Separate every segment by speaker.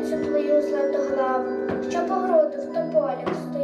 Speaker 1: рукавицю твою златоглаву, що по груди в тополях стоїть.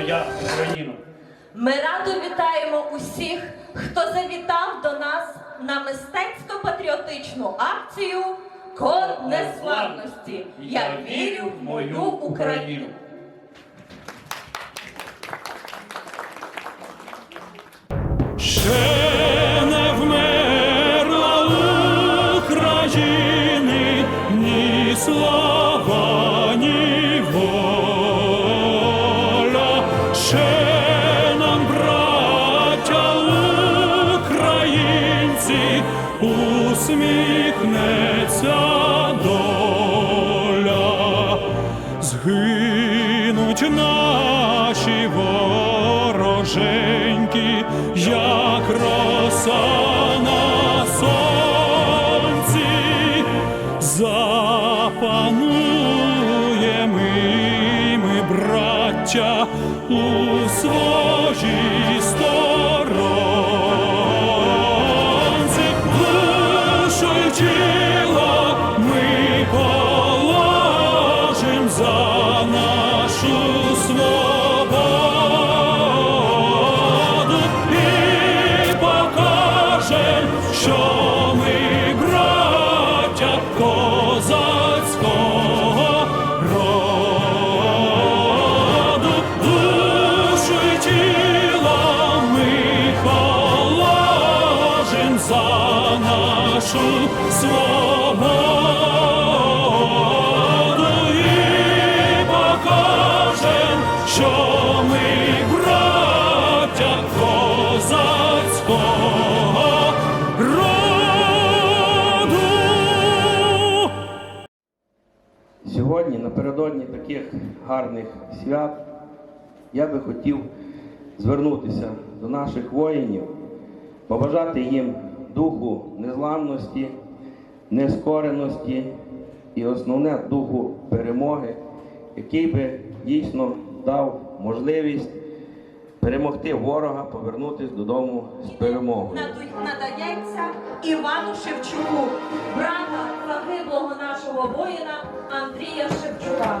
Speaker 2: Моя
Speaker 3: Україна.
Speaker 4: Ми радо вітаємо усіх, хто завітав до нас на мистецько-патріотичну акцію Код незламності. Я вірю в мою Україну.
Speaker 5: Ще не вмерла України ні слава,
Speaker 6: таких гарних свят, я би хотів звернутися до наших воїнів, побажати їм духу незламності, нескореності і основне духу перемоги, який би дійсно дав можливість перемогти ворога, повернутися додому з перемогою.
Speaker 4: Надається Івану Шевчуку, брата загиблого нашого воїна Андрія Шевчука.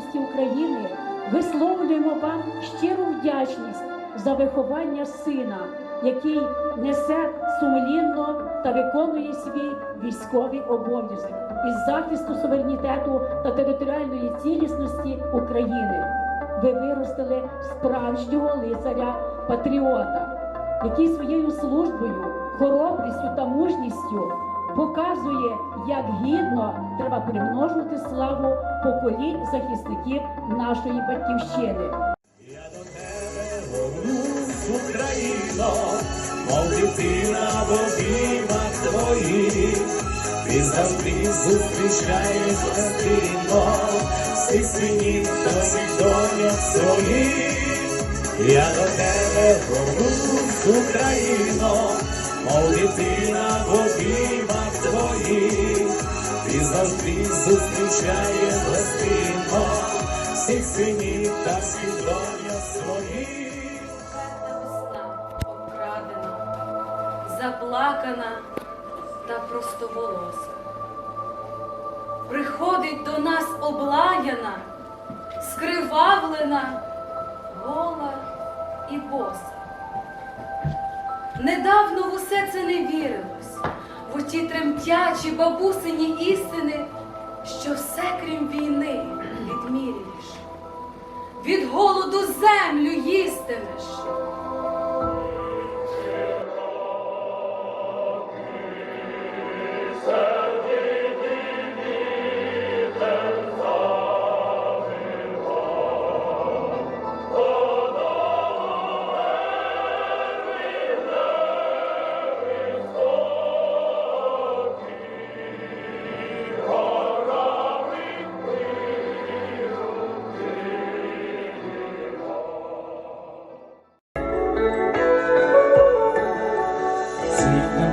Speaker 7: незалежності України висловлюємо вам щиру вдячність за виховання сина, який несе сумлінно та виконує свій військовий обов'язок із захисту суверенітету та територіальної цілісності України. Ви виростили справжнього лицаря патріота, який своєю службою, хоробрістю та мужністю показує, як гідно треба примножувати славу поколінь захисників нашої батьківщини.
Speaker 8: Я до тебе горнусь, Україно, мов дитина в обіймах твоїх. Ти завжди зустрічаєш гостинно всіх синів твоїх доньок своїх. Я до тебе горнусь, Україно, мов дитина в твоїх. Ти завжди зустрічаєш гостинно всіх синів та всіх доньок своїх.
Speaker 2: обкрадена, заплакана та простоволоса. Приходить до нас облаяна, скривавлена, гола і боса. Недавно в усе це не вірилось, в оті тремтячі бабусині істини, що все крім війни відміряєш від голоду землю їстимеш.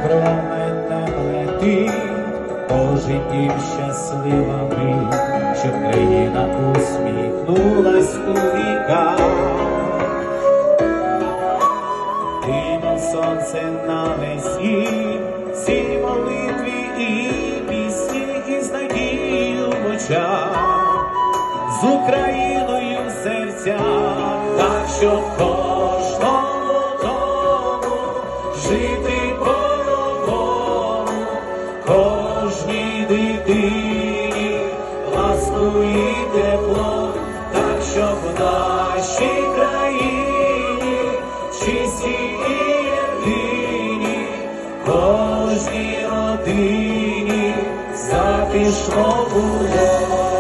Speaker 8: Променем лети, по життів щаслива ми, щоб країна усміхнулась у віка. Ти, сонце на весі, всі молитві і пісні із надією в очах, з Україною в серцях, так що مفيش عقوبة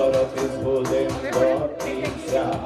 Speaker 8: скоро ти збудив борця.